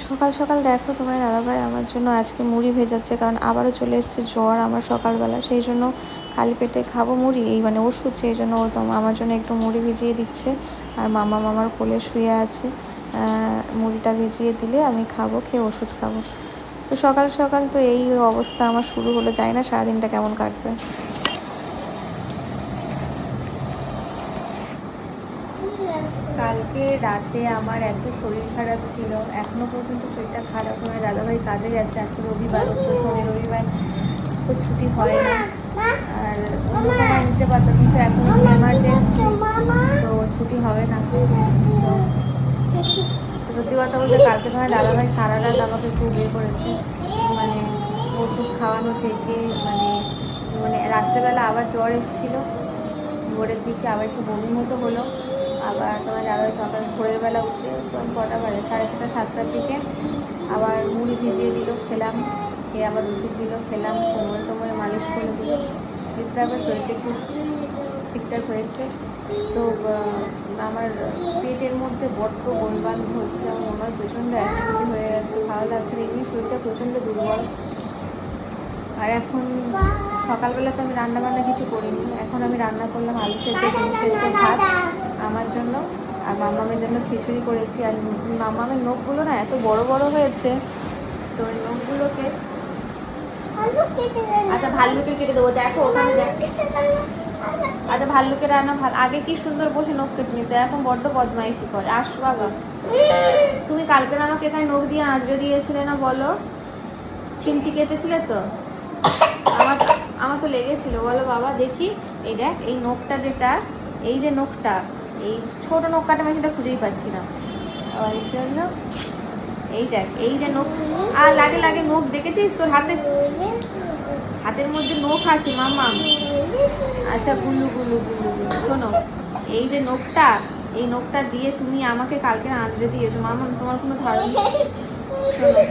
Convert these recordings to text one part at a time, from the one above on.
সকাল সকাল দেখো তোমার দাদাভাই আমার জন্য আজকে মুড়ি ভেজাচ্ছে, কারণ আবারও চলে এসছে জ্বর আমার সকালবেলা। সেই জন্য খালি পেটে খাব মুড়ি, এই মানে ওষুধ, সেই জন্য ও আমার জন্য একটু মুড়ি ভিজিয়ে দিচ্ছে। আর মামা মামার কোলে শুয়ে আছে মুড়িটা ভিজিয়ে দিলে আমি খাব, খেয়ে ওষুধ খাব। তো সকাল সকাল তো এই অবস্থা আমার শুরু হলো, জানি না সারাদিনটা কেমন কাটবে কালকে রাতে আমার এত শরীর খারাপ ছিল, এখনও পর্যন্ত শরীরটা খারাপ নয় দাদাভাই কাজে গেছে। আজকে রবিবার, তো শনি রবিবার তো ছুটি হয় না আর অন্য সময় নিতে পারতো কিন্তু এখন এমার্জেন্সি তো ছুটি হবে না। সত্যি কথা বলতে কালকে তোমার দাদাভাই সারা রাত আমাকে খুব ইয়ে করেছে মানে ওষুধ খাওয়ানো থেকে মানে মানে রাত্রেবেলা আবার জ্বর এসেছিল। ভোরের দিকে আবার একটু বমির মতো হলো। আবার তোমার দাদা সকাল ভোরের বেলা উঠে কটা বাজে? সাড়ে ছটা, সাতটার দিকে আবার মুড়ি ভিজিয়ে দিল, খেলাম, খেয়ে আবার ওষুধ দিল, খেলাম, কোমরে টোমরে মালিশ করে দিল। দিতে আবার শরীরটা একটু ঠিকঠাক হয়েছে। তো আমার পেটের মধ্যে বড্ড গোলবাল হচ্ছে, আমার প্রচণ্ড অ্যাসিডিটি হয়ে গেছে ভালো লাগছে এমনি শরীরটা প্রচণ্ড দুর্বল। আর এখন সকালবেলা তো আমি রান্না বান্না কিছু করিনি, এখন আমি রান্না করলাম আলু সেদ্ধ, ভাত। আমার জন্য আর মামামের জন্য খিচুড়ি করেছি। আর মামামের নখগুলো না এত বড় বড় হয়েছে। তো ওই নখগুলোকে আচ্ছা ভাল্লুকে কেটে দেবো। দেখো ওখানে আচ্ছা ভাল্লুকে রান্না ভালো আগে কি সুন্দর বসে নখ কেটে নিতে? এখন বড্ড বদমাইশি করে। আসো বাবা। তুমি কালকে আমাকে এখানে নখ দিয়ে আঁচড়ে দিয়েছিলে না বলো? চিমটি কেটেছিলে তো? আমার আমার তো লেগেছিল। বলো বাবা, দেখি। এই দেখ, এই নখটা যেটা, এই যে নখটা। এই ছোট নখ কাটা মেশিনটা খুঁজেই পাচ্ছি না ওই জন্য এই দেখ এই যে নখ আর লাগে লাগে নখ দেখেছিস তোর হাতে হাতের মধ্যে নখ আছে মামা আচ্ছা গুলু গুলু গুলু গুলু শোনো এই যে নখটা এই নখটা দিয়ে তুমি আমাকে কালকে আঁচড়ে দিয়েছ মামা তোমার কোনো ধারণা শোনো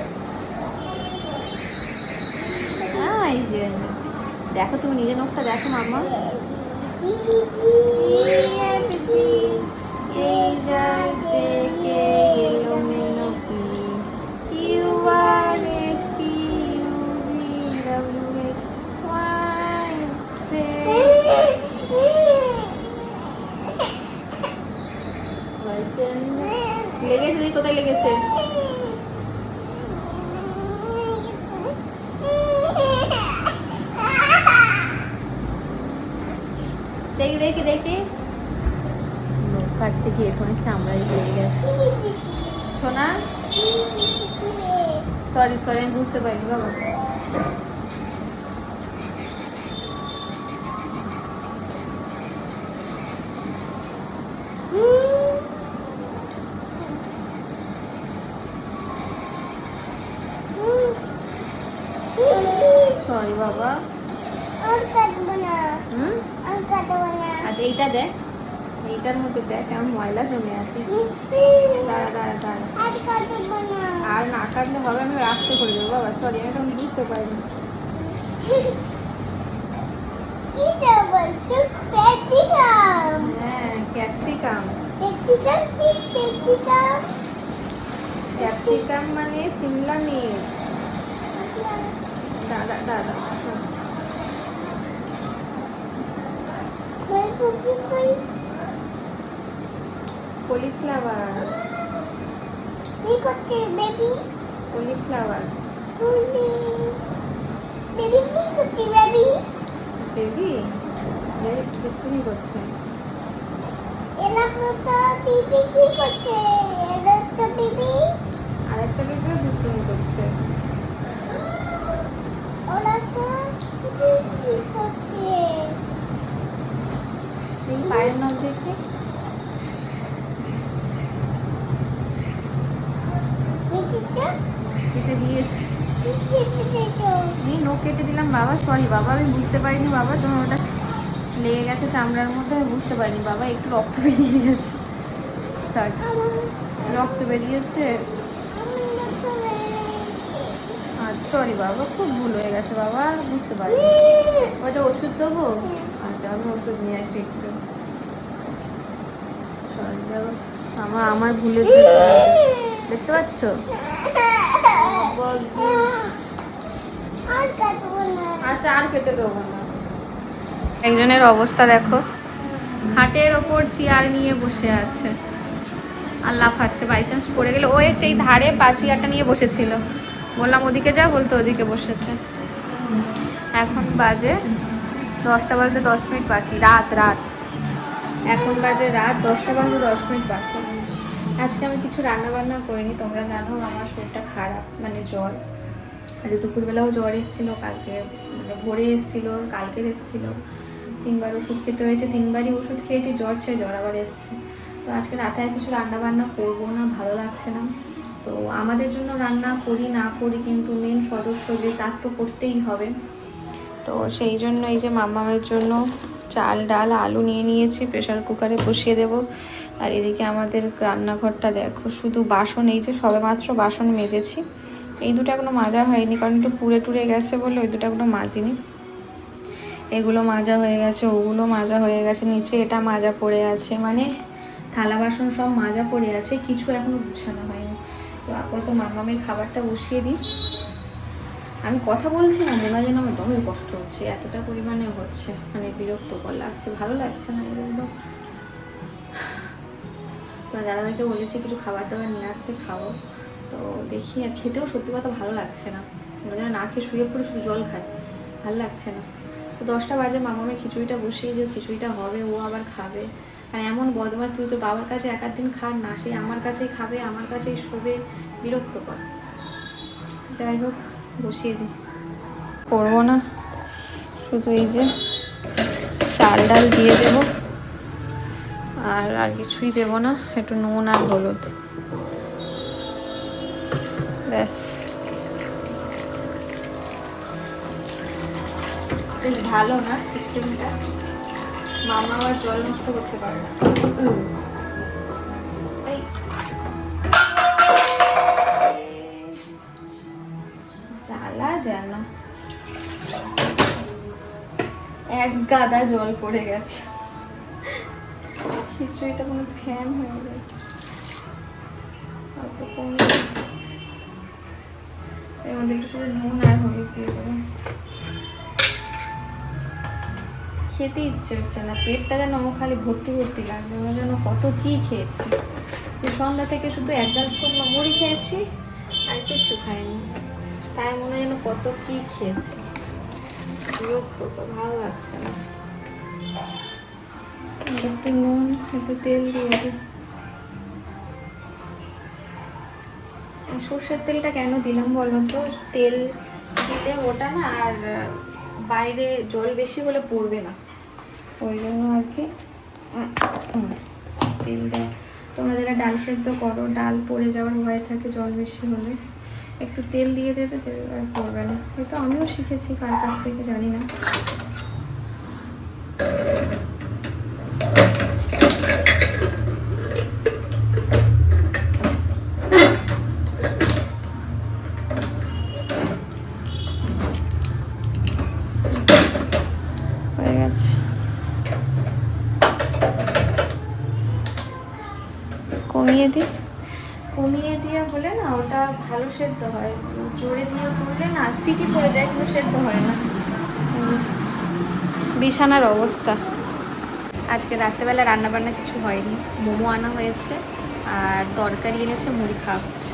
হ্যাঁ এই যে দেখো তুমি নিজের নখটা দেখো মামা দেখি দেখি। নখ কাটতে গিয়ে এখানে চামড়াই হয়ে গেছে। সোনা? সরি সরি আমি বুঝতে পারিনি বাবা। এইটা দেখ। এইটার মধ্যে দেখ, কেমন ময়লা জমে আছে। দাঁড়া দাঁড়া দাঁড়া। আর না কাটলে হবে আমি রাস্তা করে দেবো, বাবা। সরি আমি তখন বুঝতে পারিনি। হ্যাঁ ক্যাপসিকাম ক্যাপসিকাম মানে সিমলা মির্চ। দাদা দাদা কলিফ্লাওয়ার কি করছে বেবি কলিফ্লাওয়ার বেবি কি করছে বেবি বেবি তুমি করছে। এলাকাটা পিপি কি করছে এলাকাটা পিপি আরেকটা বেবিও দুষ্টুমি করছে ওলাকা পিপি কি করছে এই পায়ের নখ দেখি দিদিটা কেটে দিয়েছি নখ কেটে দিলাম বাবা সরি বাবা আমি বুঝতে পারিনি বাবা তোমার ওটা লেগে গেছে চামড়ার মধ্যে আমি বুঝতে পারিনি বাবা একটু রক্ত বেরিয়ে গেছে। সরি রক্ত বেরিয়েছে। সরি বাবা খুব ভুল হয়ে গেছে বাবা বুঝতে পারিনি। ওইটা ওষুধ দেবো? আচ্ছা আমি ওষুধ নিয়ে আসি একটু। সরি বাবা আমার আমার ভুলে দেখতে পাচ্ছ? না আচ্ছা আর কেটে দেবো না। একজনের অবস্থা দেখো। খাটের ওপর চেয়ার নিয়ে বসে আছে। আর লাফাচ্ছে বাই চান্স পড়ে গেলে। ও হচ্ছে এই ধারে পা চেয়ারটা নিয়ে বসেছিল। বললাম ওদিকে যা বলতো ওদিকে বসেছে। এখন বাজে দশটা বাজতে দশ মিনিট বাকি। রাত রাত। এখন বাজে রাত দশটা বাজতে দশ মিনিট বাকি। আজকে আমি কিছু রান্না বান্না করিনি, তোমরা জানো আমার শরীরটা খারাপ মানে জ্বর। আজ দুপুরবেলাও জ্বর এসেছিল, কালকে মানে ভোরে এসেছিল, কালকের এসেছিল। তিনবার ওষুধ খেতে হয়েছে, তিনবারই ওষুধ খেয়েছি, জ্বর ছে জ্বর আবার এসছে। তো আজকে রাতে আর কিছু রান্না বান্না করব না, ভালো লাগছে না। তো আমাদের জন্য রান্না করি, না করি কিন্তু মেন সদস্য যে, তার তো করতেই হবে। তো সেই জন্য এই যে মামামের জন্য চাল, ডাল, আলু নিয়ে নিয়েছি প্রেশার কুকারে বসিয়ে দেব। আর এদিকে আমাদের রান্নাঘরটা দেখো, শুধু বাসন, এই যে সবে মাত্র বাসন মেজেছি। এই দুটো এখনও মাজা হয়নি, কারণ একটু পুড়ে টুড়ে গেছে বলে ওই দুটো এখনও মাজিনি। এগুলো মাজা হয়ে গেছে, ওগুলো মাজা হয়ে গেছে, নিচে এটা মাজা পড়ে আছে মানে থালা বাসন সব মাজা পড়ে আছে, কিছু এখনও গুছানো হয়নি। তো আপাতত মামামের খাবারটা বসিয়ে দিই। আমি কথা বলছি না, মনে হয় যেন আমার দমের কষ্ট হচ্ছে, এতটা পরিমাণে হচ্ছে মানে বিরক্তকর লাগছে, ভালো লাগছে না এগুলো। তো দাদাকে বলেছি কিছু খাবার দাবার নিয়ে আসতে, খাব। তো দেখি, আর খেতেও সত্যি কথা ভালো লাগছে না। মনে যেন না খেয়ে শুয়ে পড়ে, শুধু জল খায়। ভালো লাগছে না। তো দশটা বাজে মামামের খিচুড়িটা বসিয়ে দিয়ে খিচুড়িটা হবে, ও আবার খাবে। আর এমন বদমাস তুই তো বাবার কাছে এক দিন খান না সেই আমার কাছেই খাবে, আমার কাছেই শোবে, বিরক্তকর। যাই হোক। বসিয়ে দিই। করব না। শুধু এই যে চাল ডাল দিয়ে দেব। আর আর কিছুই দেব না একটু নুন আর হলুদ। ব্যাস। বেশ ভালো না সিস্টেমটা মামা আবার জল নষ্ট করতে পারে না। এক গাদা জল পড়ে গেছে। খিচুড়িটা কোনো ফ্যান হয়ে গেছে। এর মধ্যে একটু শুধু নুন আর হলুদ দিয়ে দেবো। খেতে ইচ্ছে হচ্ছে না। পেটটা যেন খালি ভর্তি ভর্তি লাগবে। আমার যেন কত কি খেয়েছি। সন্ধ্যা থেকে শুধু এক গাল শুকনো মুড়ি খেয়েছি আর কিচ্ছু খাইনি। তাই মনে হয় যেন কত কি খেয়েছে। ভালো লাগছে না। একটু নুন, একটু তেল দিয়ে দিই। সর্ষের তেলটা কেন দিলাম বলো তো? তেল দিলে ওটা না আর বাইরে জল বেশি হলে পড়বে না। ওই জন্য আর কি। তেল দেয় তোমরা যারা ডাল সেদ্ধ করো, ডাল পড়ে যাওয়ার ভয় থাকে জল বেশি হলে। একটু তেল দিয়ে দেবে, তেল করবে না। এটা আমিও শিখেছি, কার কাছ থেকে জানি না হয়ে গেছে কমিয়ে দিই কমিয়ে দিয়ে বলে না ওটা ভালো সেদ্ধ হয়। জোরে দিয়ে করলে না সিটি পড়ে যায় কিন্তু সেদ্ধ হয় না। বিছানার অবস্থা। আজকে রাত্রেবেলা রান্নাবান্না কিছু হয়নি। মোমো আনা হয়েছে আর তরকারি এনেছে, মুড়ি খাওয়া হচ্ছে।